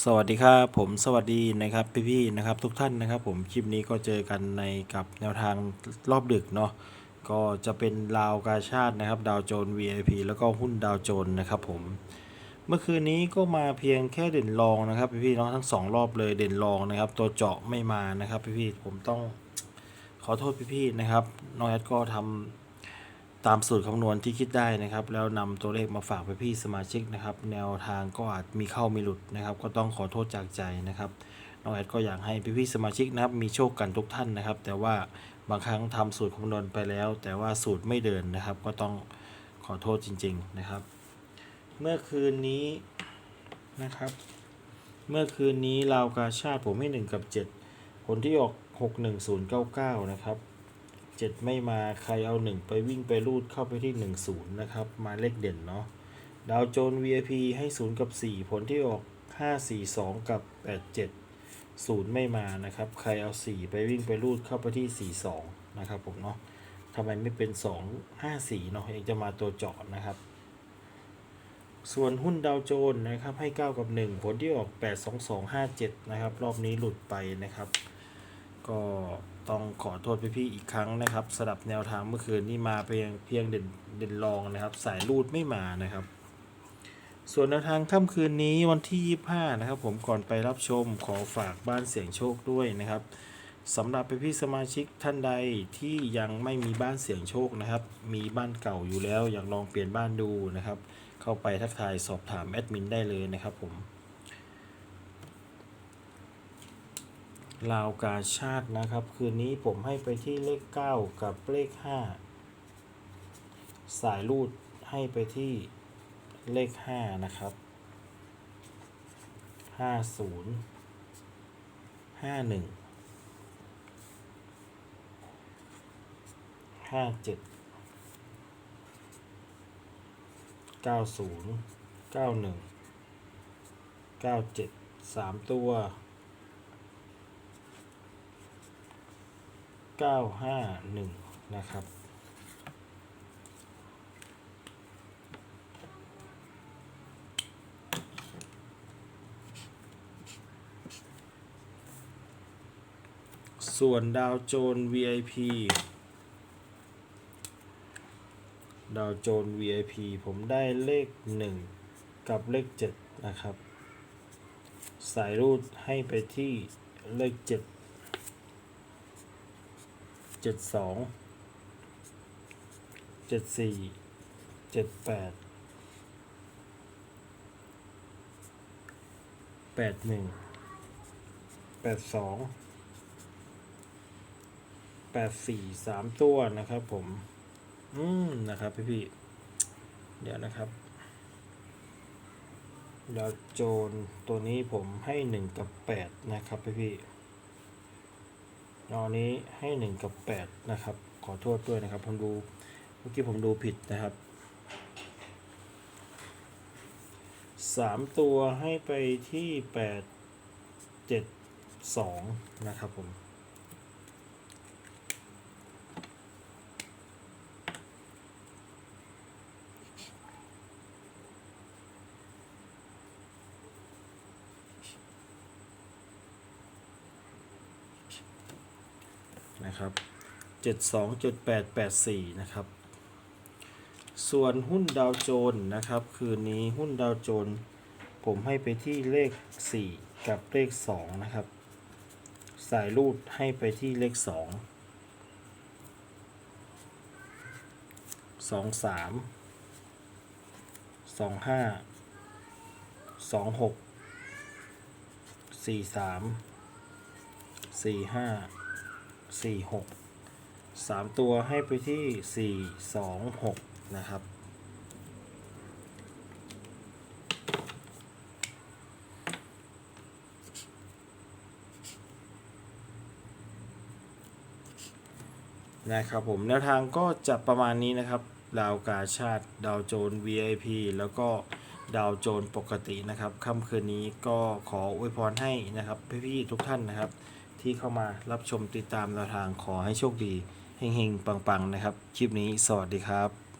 สวัสดีครับผมสวัสดีนะครับพี่ๆนะครับทุกท่านนะครับ ผมคลิปนี้ก็เจอกันในกับแนวทางรอบดึกเนาะก็จะเป็นลาวกาชาตินะครับ ดาวโจน VIP แล้วก็หุ้นดาวโจนนะครับผมเมื่อคืนนี้ก็มาเพียงแค่เด่นรองนะครับพี่ๆเนาะทั้งสองรอบเลยเด่นรองนะครับ ตัวเจาะไม่มานะครับพี่ๆผมต้องขอโทษพี่ๆนะครับน้องแอดก็ทำ ตามสูตรคำนวณที่คิดได้นะครับ แล้วนำตัวเลขมาฝากไปพี่สมาชิกนะครับ แนวทางก็อาจมีเข้ามีหลุดนะครับ ก็ต้องขอโทษจากใจนะครับน้องแอดก็อยากให้พี่พี่ๆสมาชิกนะครับมีโชคกันทุกท่านนะครับ แต่ว่าบางครั้งทำสูตรคำนวณไปแล้ว แต่ว่าสูตรไม่เดินนะครับ ก็ต้องขอโทษจริง ๆนะครับ เมื่อคืนนี้นะครับ เมื่อคืนนี้ลาวกาชาติผมให้1กับ 7 ผลที่ออก 61099 นะครับ 7ไม่มาใครเอา1ไปวิ่งไปรูดเข้าไปที่10นะครับ มาเลขเด่นเนาะดาวโจน VIP ให้0กับ4ผลที่ออก542กับ87 0ไม่มานะครับ ใครเอา4ไปวิ่งไปรูดเข้าไปที่42นะครับผมเนาะทำไมไม่เป็น2 5 4เนาะยังจะมาตัวเจาะนะครับส่วนหุ้นดาวโจนส์นะครับให้ 9 กับ 1 ผลที่ออก 8 2 2 5 7 นะครับ รอบนี้หลุดไปนะครับ ก็ ต้องขอโทษพี่ๆอีกครั้งนะครับสำหรับแนวทางเมื่อคืนนี่มาเพียงเพียงเด่นเด่นรองนะครับ สายรูดไม่มานะครับ ส่วนแนวทางค่ำคืนนี้วันที่ 25 นะครับ ผมก่อนไปรับชมขอฝากบ้านเสียงโชคด้วยนะครับสำหรับพี่ๆสมาชิกท่านใดที่ยังไม่มีบ้านเสียงโชคนะครับ มีบ้านเก่าอยู่แล้วอยากลองเปลี่ยนบ้านดูนะครับ เข้าไปทักทายสอบถามแอดมินได้เลยนะครับผม ลาวกาชาตินะครับ คืนนี้ผมให้ไปที่เลข 9 กับเลข 5 สายรูดให้ไปที่เลข 5 นะครับ 50 51 57 90 91 97 3 ตัว 951 นะครับ ส่วนดาวโจน VIP ดาวโจน VIP ผมได้เลข 1 กับเลข 7 นะครับ สายรูดให้ไปที่เลข 7 เจ็ดสองเจ็ดสี่เจ็ดแปดแปดหนึ่งแปดสองแปดสี่สามตัวนะครับผม อืม นะครับพี่พี่เดี๋ยวนะครับดาวโจนตัวนี้ผมให้หนึ่งกับแปดนะครับพี่พี่ ตอนนี้ให้หนึ่งกับแปดนะครับ ขอโทษด้วยนะครับ ผมดู เมื่อกี้ผมดูผิดนะครับสามตัวให้ไปที่แปดเจ็ดสองนะครับผม นะครับเจ็ดสองจุดแปดแปดสี่นะครับ ส่วนหุ้นดาวโจนส์นะครับ คืนนี้หุ้นดาวโจนส์ผมให้ไปที่เลข 4 กับเลข 2 นะครับ สายรูดให้ไปที่เลข 2 2 3 2 5 2 6 4 3 4 5 สี่หกสามตัวให้ไปที่สี่สองหกนะครับนะครับผมแนวทางก็จะประมาณนี้นะครับดาวกาชาติดาวโจน VIP แล้วก็ดาวโจนปกตินะครับค่ำคืนนี้ก็ขออวยพรให้นะครับพี่ๆทุกท่านนะครับ ที่เข้ามารับชมติดตามแนวทางขอให้โชคดีเฮงๆ ปังๆ นะครับ คลิปนี้สวัสดีครับ